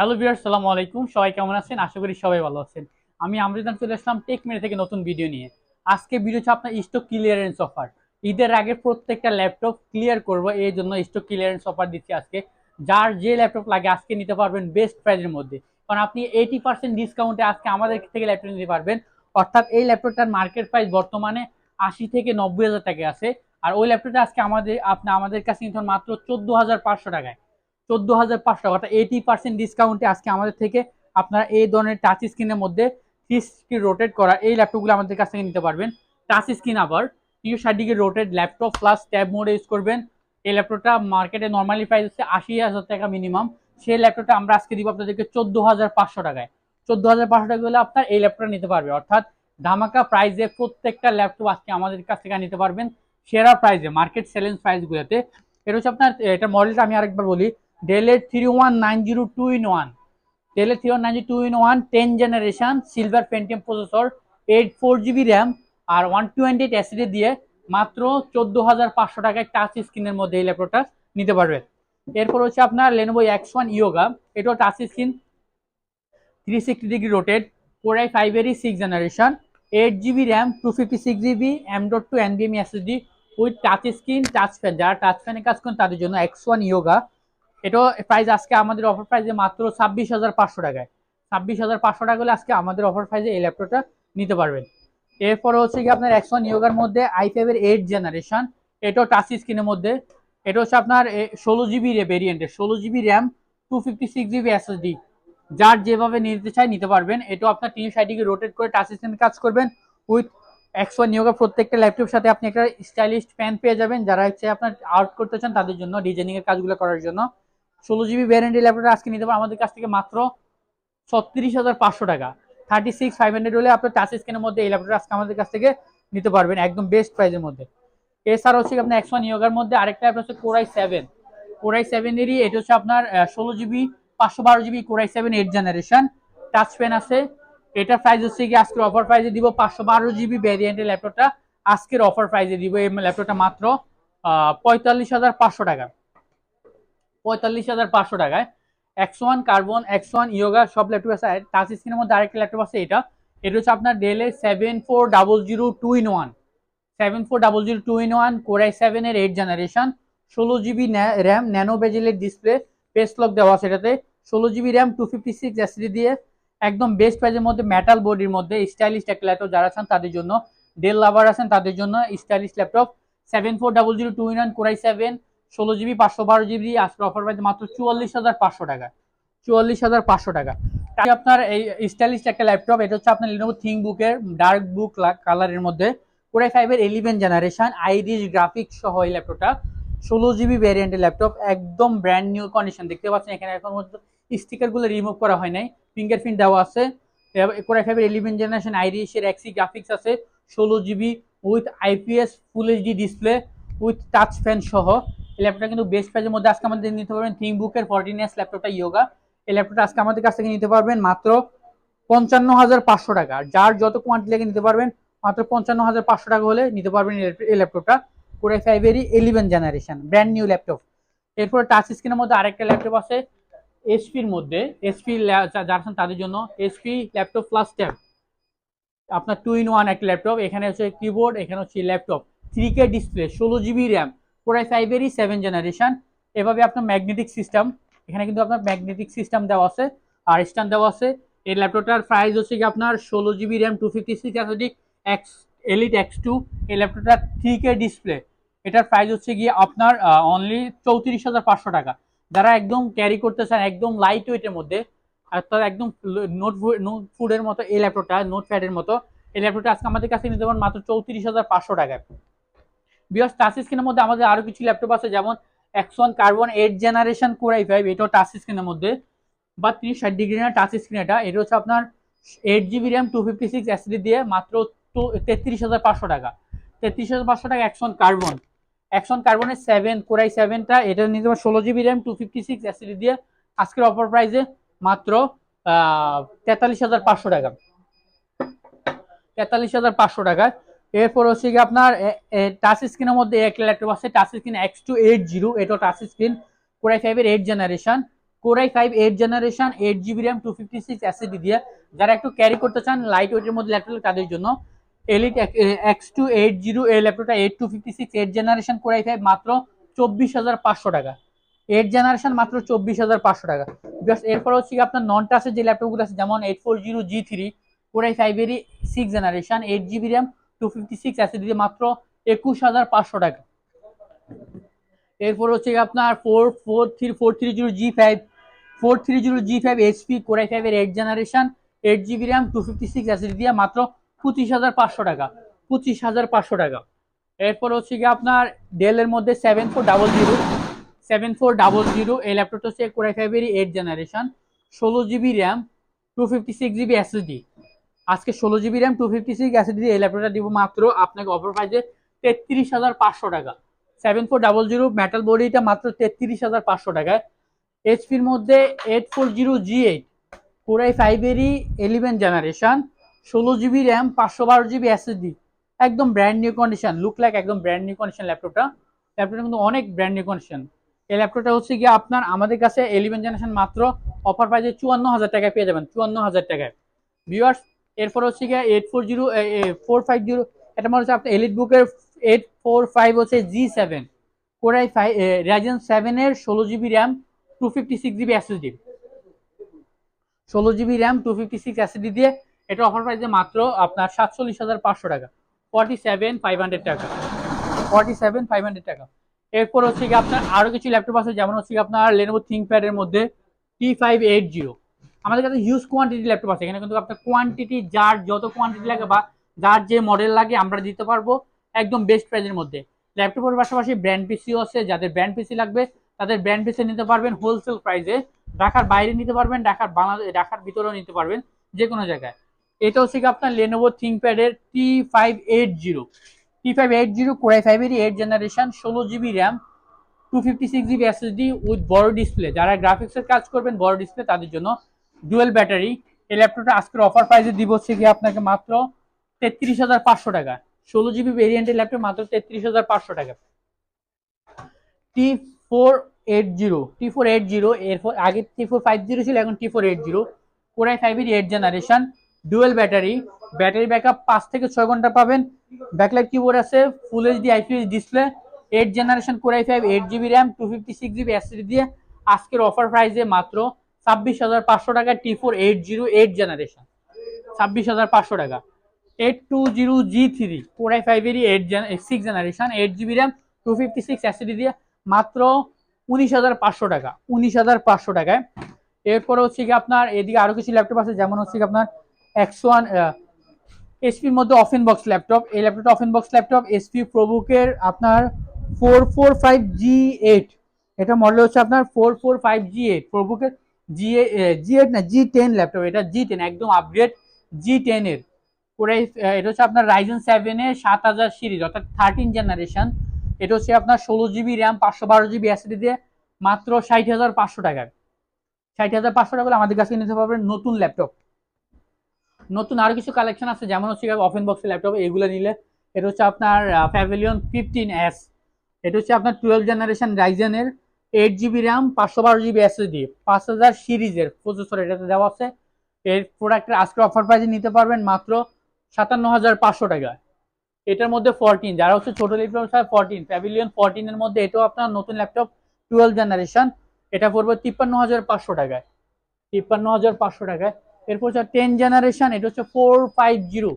Hello বিয়ার সালামু আলাইকুম। সবাই কেমন আছেন? আশা করি সবাই ভালো আছেন। আমি আমরিদান চলে আসলাম টেক মেরে থেকে নতুন ভিডিও নিয়ে। আজকে ভিডিও হচ্ছে আপনার স্টক ক্লিয়ারেন্স অফার ঈদের আগে প্রত্যেকটা ল্যাপটপ ক্লিয়ার করব, এই জন্য স্টক ক্লিয়ারেন্স অফার দিচ্ছি আজকে। যার যে ল্যাপটপ লাগে আজকে নিতে পারবেন বেস্ট প্রাইজের মধ্যে। কারণ আপনি এইটি পার্সেন্ট ডিসকাউন্টে আজকে আমাদের থেকে ল্যাপটপ নিতে পারবেন। অর্থাৎ এই ল্যাপটপটার মার্কেট প্রাইস বর্তমানে আশি থেকে নব্বই হাজার টাকা আছে। আর ওই ল্যাপটপটা আজকে আমাদের, আপনি আমাদের কাছে নিতে মাত্র চোদ্দ হাজার পাঁচশো টাকায়। চোদ্দ হাজার পাঁচশো টাকা, অর্থাৎ এইটি পার্সেন্ট ডিসকাউন্টে আজকে আমাদের থেকে আপনারা এই ধরনের টাচ স্ক্রিনের মধ্যে থ্রি স্ক্রিন রোটেট করা এই ল্যাপটপগুলো আমাদের কাছ থেকে নিতে পারবেন। টাচ স্ক্রিন আবার তিনশো ষাট degree rotate laptop plus tab মোডে ইউজ করবেন। এই ল্যাপটপটা মার্কেটে নর্মালি প্রাইস হচ্ছে আশি হাজার টাকা মিনিমাম সেই ল্যাপটপটা আমরা আজকে দিব আপনাদেরকে চোদ্দ হাজার পাঁচশো টাকায়। চোদ্দ হাজার পাঁচশো টাকা হলে আপনার এই ল্যাপটপটা নিতে পারবে। অর্থাৎ ধামাকা প্রাইজে প্রত্যেকটা ল্যাপটপ আজকে আমাদের কাছ থেকে নিতে পারবেন। সেরা প্রাইজে মার্কেট চ্যালেঞ্জ প্রাইসগুলোতে এটা হচ্ছে আপনার, এটা মডেলটা আমি আরেকবার বলি। ডেলের three one nine zero two in one ডেলের three one nine zero two in one ten generation silver Pentium processor eight four GB RAM R one twenty eight SSD দিয়ে মাত্র চোদ্দ হাজার পাঁচশো টাকায় টাচ স্ক্রিনের মধ্যে এই ল্যাপটপটা নিতে পারবেন এরপর হচ্ছে আপনার লেনোভো এক্স ওয়ান ইয়োগা এটাও touch screen three sixty degree rotated core i ফাইভেরই six generation eight GB RAM two fifty six GB M dot two এনবিএম SSD with touch screen touch pen যারা টাচ ফ্যানে কাজ করেন তাদের জন্য X one Yoga এটাও price আজকে আমাদের offer প্রাইসে মাত্র ছাব্বিশ হাজার পাঁচশো টাকায়। ছাব্বিশ হাজার পাঁচশো টাকা হলে আজকে আমাদের অফার প্রাইসে এই ল্যাপটপটা নিতে পারবেন। এরপরে হচ্ছে কি আপনার এক্স ওয়ান ইয়োগার মধ্যে আই ফাইভের এইট জেনারেশন এটাও টাচ স্ক্রিনের মধ্যে। এটা হচ্ছে আপনার ষোলো জিবি ভেরিয়েন্টের ষোলো GB RAM two fifty six GB SSD যার যেভাবে নিতে চাই নিতে পারবেন। এটাও আপনার তিনশো ষাটটিকে রোটেট করে টাচ স্ক্রিন কাজ করবেন। উইথ ওয়ান ইয়োগা প্রত্যেকটা ল্যাপটপের সাথে আপনি একটা স্টাইলিশ প্যান পেয়ে যাবেন। যারা হচ্ছে আপনার আউট করতে চান তাদের জন্য ডিজাইনিং এর কাজগুলো করার জন্য। ষোলো জিবি ভ্যারেন্টি ল্যাপটপটা আজকে নিতে পারেন আমাদের কাছ থেকে মাত্র ছত্রিশ হাজার পাঁচশো টাকা। থার্টি সিক্স ফাইভ হান্ড্রেড হলে আপনার টাচ স্ক্রিনের মধ্যে এই ল্যাপটপটা আজকে আমাদের কাছ থেকে নিতে পারবেন, একদম বেস্ট প্রাইসের মধ্যে। এছাড়া হচ্ছে আপনার এক্স ওয়ান ইয়োগার মধ্যে আরেকটা ল্যাপটপ হচ্ছে কোরাই সেভেন কোরাই সেভেনেরই এটা হচ্ছে আপনার ষোলো জিবি, পাঁচশো বারো GB core i seven eight generation touch pen আছে। এটার প্রাইস হচ্ছে কি আজকের অফার প্রাইসে দিব পাঁচশো বারো জিবি ভ্যারিয়েন্টের ল্যাপটপটা আজকের অফার প্রাইসে দিব এই ল্যাপটপটা মাত্র পঁয়তাল্লিশ হাজার পাঁচশো টাকা। পঁয়তাল্লিশ হাজার পাঁচশো টাকায়। X one carbon X one Yoga সব ল্যাপটপ আছে। টাচ স্ক্রিনের মধ্যে আরেকটা ল্যাপটপ আছে, এটা। এটা হচ্ছে আপনার ডেলের seven four double zero two in one seven four double zero two in one core i সেভেনের এইট জেনারেশন ষোলো জিবি র্যাম ন্যানো বেজেলের ডিসপ্লে পেস লক দেওয়া আছে এটাতে। ষোলো GB RAM two fifty six SD দিয়ে। একদম বেস্ট প্রাইজের মধ্যে মেটাল বডির মধ্যে স্টাইলিশ একটা ল্যাপটপ যারা আছেন তাদের জন্য। ডেল লাভার আছেন তাদের জন্য stylish laptop. Seven four double zero two in one core i seven ষোলো জিবি, পাঁচশো বারো জিবি, আজকের অফার প্রাইস মাত্র চুয়াল্লিশ হাজার পাঁচশো টাকা। চুয়াল্লিশ হাজার পাঁচশো টাকা। আপনার এই স্টাইলিশ একটা ল্যাপটপ এটা হচ্ছে আপনার লিনোভো থিং বুকের ডার্ক বুক কালারের মধ্যে। কোরাই ফাইভের ইলেভেন জেনারেশন আইরিশ গ্রাফিক্স সহ এই ল্যাপটপটা ষোলো জিবি ভ্যারিয়েন্টের ল্যাপটপ একদম ব্র্যান্ড নিউ কন্ডিশন দেখতে পাচ্ছেন এখানে এখন স্টিকারগুলো রিমুভ করা হয় নাই। ফিঙ্গারপ্রিন্ট দেওয়া আছে। কোরাই ফাইভের ইলেভেন জেনারেশন আইরিশের এক্সি গ্রাফিক্স আছে। ষোলো GB with IPS full HD display with touch pen সহ। এই ল্যাপটপটা কিন্তু বেস্ট প্রাইজের মধ্যে আজকে আমাদের নিতে পারবেন থিং বুকের ফর্টিন এস ল্যাপটপটা ইয়োগা এই ল্যাপটপটা আজকে আমাদের কাছ থেকে নিতে পারবেন মাত্র পঞ্চান্ন হাজার পাঁচশো টাকা। যার যত কোয়ান্টিটি লাগে নিতে পারবেন, মাত্র পঞ্চান্ন হাজার পাঁচশো টাকা হলে নিতে পারবেন এই ল্যাপটপটা core i ফাইভেরই eleven generation brand new laptop এরপরে টাচ স্ক্রিনের মধ্যে আরেকটা ল্যাপটপ আছে এসপির মধ্যে। এসপি যারা তাদের জন্য এসপি ল্যাপটপ প্লাস ট্যাব আপনার টু ইন ওয়ান একটা ল্যাপটপ এখানে হচ্ছে কিবোর্ড এখানে হচ্ছে ল্যাপটপ থ্রি কে ডিসপ্লে ষোলো জিবি র্যাম কোরাই ফাইভেরই সেভেন জেনারেশন এভাবে আপনার ম্যাগনেটিক সিস্টেম এখানে কিন্তু আপনার ম্যাগনেটিক সিস্টেম দেওয়া আছে, আর স্ট্যান্ড দেওয়া আছে। এই ল্যাপটপটার প্রাইস হচ্ছে কি আপনার ষোলো GB RAM two fifty six SD X elite X two এই ল্যাপটপটার থ্রি কে ডিসপ্লে এটার প্রাইস হচ্ছে গিয়ে আপনার অনলি চৌত্রিশ হাজার পাঁচশো টাকা। যারা একদম ক্যারি করতে চান, একদম লাইট ওয়েটের মধ্যে, আর তার একদম নোট নোট ফুডের মতো, এই ল্যাপটপটা নোট প্যাডের মতো, এই ল্যাপটপটা আজকে আমাদের কাছে নিতে পারেন মাত্র চৌত্রিশ হাজার পাঁচশো টাকায়। বিকজ টাচ স্ক্রিনের মধ্যে আমাদের আরও কিছু ল্যাপটপ আছে, যেমন X one carbon eight generation core i five এটাও টাচ স্ক্রিনের মধ্যে। বা তিরিশ ষাট ডিগ্রি না টাচ স্ক্রিন এটা। এটা হচ্ছে আপনার eight GB RAM two fifty six SD দিয়ে মাত্র টু তেত্রিশ হাজার পাঁচশো টাকা। তেত্রিশ হাজার পাঁচশো টাকা X one carbon X one কার্বনের সেভেন কোরাই সেভেনটা এটা নিতে পারে ষোলো GB RAM two fifty six SD দিয়ে। আজকের অফার প্রাইসে মাত্র তেতাল্লিশ হাজার পাঁচশো টাকা। তেতাল্লিশ হাজার পাঁচশো টাকা এরপর হচ্ছে কি আপনার টাচ স্ক্রিনের মধ্যে এক ল্যাপটপ আছে touch screen X two eight zero এটাও টাচ স্ক্রিন কোরাই ফাইভের eight generation core i five eight generation eight GB RAM two fifty six SSD দিয়ে। যারা একটু ক্যারি করতে চান লাইট ওয়েটের মধ্যে ল্যাপটপ তাদের জন্য elite X two eight zero এই ল্যাপটপটা eight two fifty six eight generation core i five মাত্র চব্বিশ হাজার পাঁচশো টাকা। এইট জেনারেশন মাত্র চব্বিশ হাজার পাঁচশো টাকা। জাস্ট এরপর হচ্ছে কি আপনার নন টাচের যে ল্যাপটপগুলো আছে, যেমন eight four zero G three core i ফাইভেরই six generation eight GB RAM two fifty six দিয়ে মাত্র একুশ হাজার পাঁচশো টাকা। এরপর হচ্ছে আপনার four four three four three zero G five four three zero G five HP core i ফাইভের eight generation eight GB RAM two fifty six দিয়ে মাত্র পঁচিশ হাজার পাঁচশো টাকা, পঁচিশ হাজার পাঁচশো টাকা। এরপর হচ্ছে গিয়ে আপনার ডেলের মধ্যে seven four double zero seven four double zero এই ল্যাপটপটা হচ্ছে কোরাই ফাইভেরই এইট জেনারেশন ষোলো GB RAM two fifty six GB SSD আজকে ষোলো GB RAM two fifty six SSD এই ল্যাপটপটা দিব মাত্র আপনাকে অফার প্রাইসে তেত্রিশ হাজার পাঁচশো টাকা। Seven four double zero metal বডিটা মাত্র তেত্রিশ হাজার পাঁচশো টাকায়। এইচপির মধ্যে eight four zero G eight core i ফাইভেরই eleven generation ষোলো জিবি র্যাম পাঁচশো বারো জিবি এসএসডি একদম brand new condition look like একদম ব্র্যান্ড নিউ কন্ডিশন ল্যাপটপটা ল্যাপটপটা কিন্তু অনেক ব্র্যান্ড নিউ কন্ডিশন এই ল্যাপটপটা হচ্ছে গিয়ে আপনার আমাদের কাছে ইলেভেন জেনারেশন মাত্র অফার প্রাইসে চুয়ান্ন হাজার টাকায় পেয়ে যাবেন, চুয়ান্ন হাজার টাকায়। ভিউয়ার্স এরপর হচ্ছে গিয়ে eight four zero four five zero এটা মনে হচ্ছে আপনার এলিট বুকের এইট ফোর ফাইভ হচ্ছে G seven core i five Ryzen সেভেনের ষোলো GB RAM two fifty six GB SSD ষোলো GB RAM two fifty six SSD দিয়ে এটা অফার প্রাইসে মাত্র আপনার সাতচল্লিশ হাজার পাঁচশো টাকা। ফর্টি সেভেন ফাইভ হান্ড্রেড টাকা। ফর্টি সেভেন ফাইভ হান্ড্রেড টাকা। এরপর হচ্ছে কি আপনার আরও কিছু ল্যাপটপ আছে, যেমন হচ্ছে আপনার লেনোভো থিঙ্কপ্যাডের মধ্যে টি ফাইভ এইট জিরো আমাদের কাছে হিউজ কোয়ান্টিটি ল্যাপটপ আছে। এখানে কিন্তু আপনার কোয়ান্টিটি যার যত কোয়ান্টিটি লাগে বা যার যে মডেল লাগে আমরা দিতে পারব একদম বেস্ট প্রাইজের মধ্যে। ল্যাপটপের পাশাপাশি ব্র্যান্ড পিসিও আছে। যাদের ব্র্যান্ড পিসি লাগবে, তাদের ব্র্যান্ড পিসি নিতে পারবেন হোলসেল প্রাইসে ঢাকার বাইরে নিতে পারবেন, ঢাকার বাংলাদেশ, ঢাকার ভিতরেও নিতে পারবেন যে কোনো জায়গায়। এটা হচ্ছে আপনার Lenovo থিঙ্কপ্যাডের T five eight zero T five eight zero core i ফাইভেরই eight generation ষোলো GB RAM two fifty six GB SSD with বড় ডিসপ্লে যারা গ্রাফিক্সের কাজ করবেন, বড় ডিসপ্লে তাদের জন্য ডুয়েল ব্যাটারি। এই ল্যাপটপটা আজকের অফার প্রাইসে দিব হচ্ছে গিয়ে আপনাকে মাত্র তেত্রিশ হাজার পাঁচশো টাকা। ষোলো জিবি ভেরিয়েন্টের ল্যাপটপ মাত্র তেত্রিশ হাজার পাঁচশো টাকা। T four eight zero T four eight zero এরপর আগে টি ফোর ফাইভ জিরো ছিল, এখন T four eight zero core i ফাইভের eight generation dual battery. Battery backup পাঁচ থেকে ছয় ঘণ্টা পাবেন। ব্যাকলাইট কিবোর্ড আছে full HD IPS display eight generation core i five eight GB RAM two fifty six GB SSD দিয়ে আজকের offer প্রাইসে মাত্র ছাব্বিশ হাজার পাঁচশো টাকা T four eight zero eight generation ছাব্বিশ হাজার পাঁচশো টাকা। Eight two zero G three core i ফাইভেরই eight six generation eight GB RAM two fifty six SSD দিয়ে মাত্র উনিশ হাজার পাঁচশো টাকা। উনিশ হাজার পাঁচশো টাকায়। এরপরে হচ্ছে কি আপনার এদিকে আরও কিছু ল্যাপটপ আছে, যেমন হচ্ছে কি আপনার এক্স ওয়ান এসপির মধ্যে অফেন বক্স ল্যাপটপ এই ল্যাপটপটা অফেন বক্স ল্যাপটপ এসপি প্রবুকের আপনার four four five G eight এটা মডেল হচ্ছে আপনার four four five G eight প্রবুকের G G eight না জি টেন ল্যাপটপ এটা জি টেন একদম আপগ্রেড জি টেনের পুরো এটা হচ্ছে আপনার রাইজেন সেভেনের সাত হাজার সিরিজ অর্থাৎ থার্টিন জেনারেশন এটা হচ্ছে আপনার ষোলো জিবি র্যাম পাঁচশো বারো জিবি এসডি দিয়ে মাত্র ষাট হাজার পাঁচশো টাকায় ষাট হাজার পাঁচশো টাকা আমাদের কাছে নিতে পারবেন নতুন ল্যাপটপ নতুন আরও কিছু কালেকশন আছে, যেমন হচ্ছে অফেন বক্সের ল্যাপটপ এগুলো নিলে এটা হচ্ছে আপনার প্যাভিলিয়ন ফিফটিন এস এটা হচ্ছে আপনার টুয়েলভ জেনারেশন রাইজেনের এইট জিবি র্যাম পাঁচশো বারো জিবি এসএসডি পাঁচ হাজার সিরিজের প্রসেসর এটাতে দেওয়া আছে। এর প্রোডাক্টের আজকে অফার প্রাইসে নিতে পারবেন মাত্র সাতান্ন হাজার পাঁচশো টাকা এটার মধ্যে ফোরটিন যারা হচ্ছে ছোট ল্যাপটপ চায় ফোরটিন প্যাভিলিয়ন ফোরটিনের মধ্যে এটাও আপনার নতুন ল্যাপটপ টুয়েলভ জেনারেশন এটা পড়বে তিপ্পান্ন হাজার পাঁচশো টাকায়। তিপ্পান্ন হাজার পাঁচশো টাকায়। এরপর হচ্ছে টেন জেনারেশন এটা হচ্ছে four five zero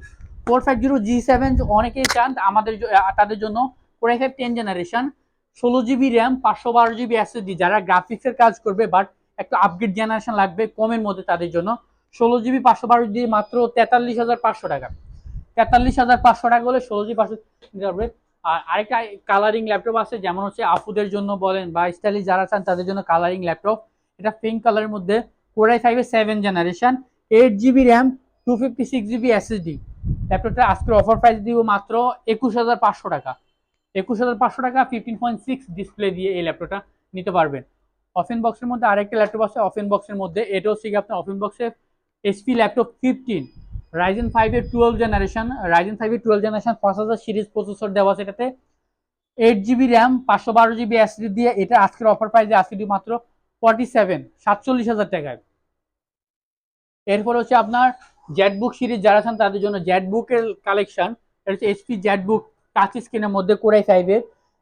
four five zero G seven অনেকেই চান আমাদের তাদের জন্য। ফোর ফাইভ টেন জেনারেশন ষোলো জিবি র্যাম পাঁচশো বারো জিবি এসএসডি যারা গ্রাফিক্সের কাজ করবে বাট একটু আপগ্রেড জেনারেশন লাগবে কমের মধ্যে তাদের জন্য। ষোলো জিবি পাঁচশো বারো জিবি মাত্র তেতাল্লিশ হাজার পাঁচশো টাকা। তেতাল্লিশ হাজার পাঁচশো টাকা হলে ষোলো জিবি পাঁচশো পারবে আর আরেকটা কালারিং ল্যাপটপ আছে, যেমন হচ্ছে আপুদের জন্য বলেন বা স্টাইলিশ যারা চান তাদের জন্য কালারিং ল্যাপটপ এটা পিঙ্ক কালারের মধ্যে কোরাই ফাইভের seven generation eight GB RAM two fifty six GB SSD ল্যাপটপটা আজকের অফার প্রাইস দিব মাত্র একুশ হাজার পাঁচশো টাকা। একুশ হাজার পাঁচশো টাকা ফিফটিন পয়েন্ট সিক্স ডিসপ্লে দিয়ে এই ল্যাপটপটা নিতে পারবেন। অফেন বক্সের মধ্যে আরেকটা ল্যাপটপ আছে অফেন বক্সের মধ্যে। এটাও কি আপনার অফেন বক্সে এসপি ল্যাপটপ ফিফটিন রাইজেন ফাইভের টুয়েলভ জেনারেশন রাইজেন ফাইভের টুয়েলভ জেনারেশন পাঁচ হাজার সিরিজ প্রসেসর দেওয়া আছে এটাতে। এইট জিবি র্যাম পাঁচশো বারো জিবি এসডি দিয়ে এটা আজকের অফার প্রাইসে আজকে মাত্র ফর্টি সেভেন সাতচল্লিশ হাজার টাকায়। এরপর হচ্ছে আপনার জেটবুক সিরিজ যারা আছেন তাদের জন্য জেটবুকের কালেকশন এটা হচ্ছে এইচপি জেটবুক টাচ স্ক্রিনের মধ্যে কোরাই ফাইভের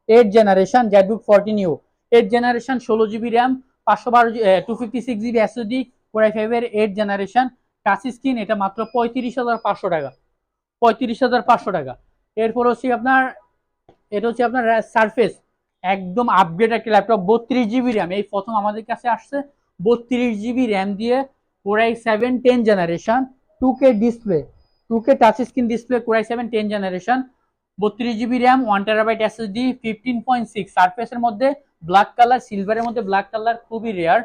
eight generation ZBook fourteen U eight generation ষোলো জিবি র্যাম পাঁচশো বারো two fifty six GB SSD core i ফাইভের এইট জেনারেশন টাচ স্ক্রিন এটা মাত্র পঁয়ত্রিশ হাজার পাঁচশো টাকা। পঁয়ত্রিশ হাজার পাঁচশো টাকা। এরপর হচ্ছে আপনার, এটা হচ্ছে আপনার সারফেস একদম আপগ্রেড একটা ল্যাপটপ বত্রিশ জিবি র্যাম এই প্রথম আমাদের কাছে আসছে, বত্রিশ জিবি র্যাম দিয়ে core i seven ten generation two K display two K touch screen display core i seven ten generation বত্রিশ GB RAM one terabyte SSD fifteen point six সারফেসের মধ্যে ব্ল্যাক কালার সিলভারের মধ্যে ব্ল্যাক কালার খুবই rare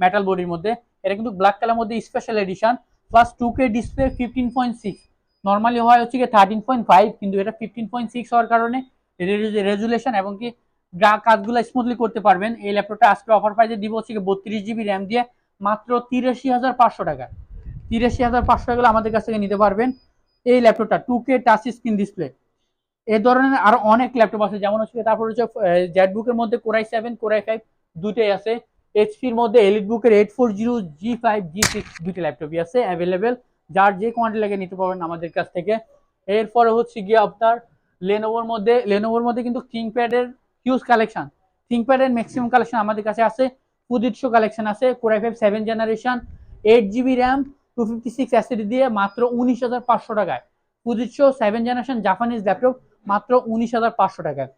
metal বডির মধ্যে। এটা কিন্তু ব্ল্যাক কালার মধ্যে special edition plus two K display fifteen point six normally হয় হচ্ছে গিয়ে থার্টিন পয়েন্ট ফাইভ কিন্তু এটা ফিফটিন পয়েন্ট সিক্স হওয়ার কারণে রেজুলেশন এবং কি কাজগুলো স্মুথলি করতে পারবেন। এই ল্যাপটপটা আজকে অফার প্রাইসে দিব হচ্ছে বত্রিশ জিবি র্যাম দিয়ে, মাত্র তিরাশি হাজার পাঁচশো টাকা। তিরাশি হাজার পাঁচশো টাকা আমাদের কাছ থেকে নিতে পারবেন। এই ল্যাপটপটা two K touch screen display এই ধরনের আরও অনেক ল্যাপটপ আছে, যেমন হচ্ছে তারপর হচ্ছে জেটবুকের মধ্যে কোরাই সেভেন কোরাই ফাইভ দুটোই আছে। এইচপির মধ্যে এলিট বুকের eight four zero G five G six দুটি ল্যাপটপই আছে অ্যাভেলেবেল যার যে কোয়ান্টিটি লাগে নিতে পারবেন আমাদের কাছ থেকে। এরপরে হচ্ছে গিয়ে আপনার লেনোভোর মধ্যে লেনোভোর মধ্যে কিন্তু থিঙ্কপ্যাডের হিউজ কালেকশন থিঙ্কপ্যাডের ম্যাক্সিমাম কালেকশন আমাদের কাছে আছে ফুদিটশো কালেকশন আছে core i five seven generation eight GB RAM two fifty six SSD দিয়ে মাত্র উনিশ হাজার পাঁচশো টাকায়। Fujitsu seven generation Japanese laptop মাত্র উনিশ হাজার পাঁচশো টাকায়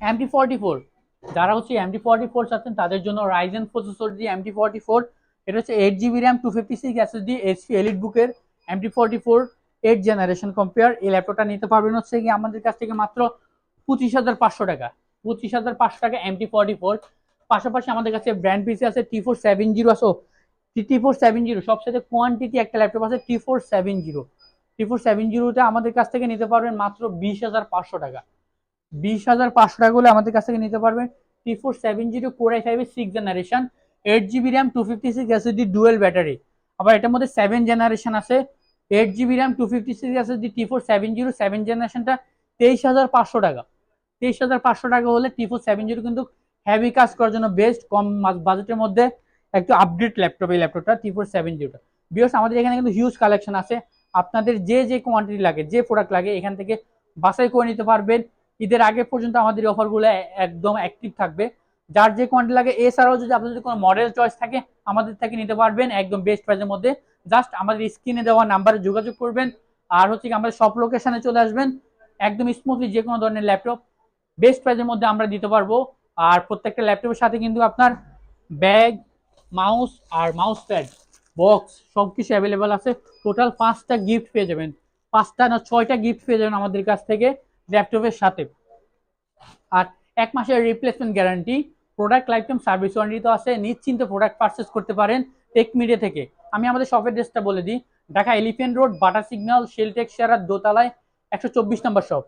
এমটি ফর্টি ফোর যারা হচ্ছে এমটি ফর্টি ফোর চাচ্ছেন, তাদের জন্য রাইজেন প্রসেসর দিয়ে এমটি ফর্টি ফোর এটা হচ্ছে eight GB RAM two fifty six SSD HP elite বুকের MT forty four eight generation compare এই ল্যাপটপটা নিতে পারবেন হচ্ছে কি আমাদের কাছ থেকে মাত্র পঁচিশ হাজার পাঁচশো টাকা। পঁচিশ হাজার পাঁচশো টাকা এমটি ফর্টি ফোর পাশাপাশি আমাদের কাছে ব্র্যান্ড পিসি আছে টি ফোর সেভেন জিরো আছে টি ফোর সেভেন জিরো সবসাথে কোয়ান্টিটি একটা ল্যাপটপ আছে T four seven zero four seven জিরোটা আমাদের কাছ থেকে নিতে পারবেন মাত্র বিশ হাজার পাঁচশো টাকা। বিশ হাজার পাঁচশো টাকা হলে আমাদের কাছ থেকে নিতে পারবেন T four seven zero core i ফাইভের six generation eight GB RAM two fifty six SSD dual battery আবার এটার মধ্যে সেভেন জেনারেশন আছে eight GB RAM two fifty six SSD T four seven zero seven জেনারেশনটা তেইশ হাজার পাঁচশো টাকা। তেইশ হাজার পাঁচশো টাকা হলে টি ফোর সেভেন জিরো কিন্তু হেভি কাজ করার জন্য বেস্ট কম বাজেটের মধ্যে একটু আপডেট ল্যাপটপ এই ল্যাপটপটা টি ফোর সেভেন জিরোটা বিকজ আমাদের এখানে কিন্তু হিউজ কালেকশন আছে। আপনাদের যে যে কোয়ান্টিটি লাগে, যে প্রোডাক্ট লাগে, এখান থেকে বাছাই করে নিতে পারবেন। ঈদের আগে পর্যন্ত আমাদের অফারগুলো একদম অ্যাক্টিভ থাকবে। যার যে কোয়ান্টিটি লাগে, এছাড়াও যদি আপনাদের কোনো মডেল চয়েস থাকে, আমাদের থেকে নিতে পারবেন একদম বেস্ট প্রাইসের মধ্যে। জাস্ট আমাদের স্ক্রিনে দেওয়া নাম্বারে যোগাযোগ করবেন আর হচ্ছে কি আমাদের সব লোকেশানে চলে আসবেন। একদম স্মুথলি যে কোনো ধরনের ল্যাপটপ বেস্ট প্রাইসের মধ্যে আমরা দিতে পারব। আর প্রত্যেকটা ল্যাপটপের সাথে কিন্তু আপনার ব্যাগ মাউস আর মাউস প্যাড বক্স সব কিছু অ্যাভেলেবেল আছে। টোটাল পাঁচটা গিফট পেয়ে যাবেন। পাঁচটা না ছয়টা গিফট পেয়ে যাবেন আমাদের কাছ থেকে ল্যাপটপের সাথে। আর এক মাসের replacement guarantee product lifetime service warranty তো আছে। নিশ্চিন্তে প্রোডাক্ট পারচেস করতে পারেন টেক মিডিয়া থেকে। আমি আমাদের শপের ড্রেসটা বলে দিই। Dhaka elephant road Bata signal Sheltech শেয়ারার দোতলায় একশো চব্বিশ নম্বর shop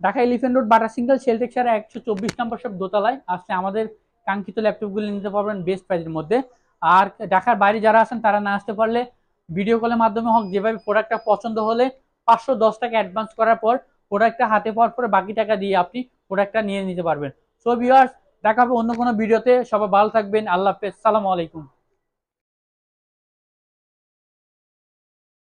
Dhaka elephant road Bata signal Sheltech share একশো চব্বিশ নম্বর শপ দোতলায়। আসলে আমাদের কাঙ্ক্ষিত ল্যাপটপগুলি নিতে পারবেন বেস্ট প্রাইজের মধ্যে। আর ঢাকার বাইরে যারা আছেন, তারা না আসতে পারলে ভিডিও কলের মাধ্যমে হোক, যেভাবে প্রোডাক্টটা পছন্দ হলে পাঁচশো দশ টাকা অ্যাডভান্স করার পর প্রোডাক্টটা হাতে পাওয়ার পরে বাকি টাকা দিয়ে আপনি প্রোডাক্টটা নিয়ে নিতে পারবেন। সো ভিউয়ার্স দেখা হবে অন্য কোনো ভিডিওতে সবাই ভালো থাকবেন। আল্লাহ হাফেজ। সালামু আলাইকুম।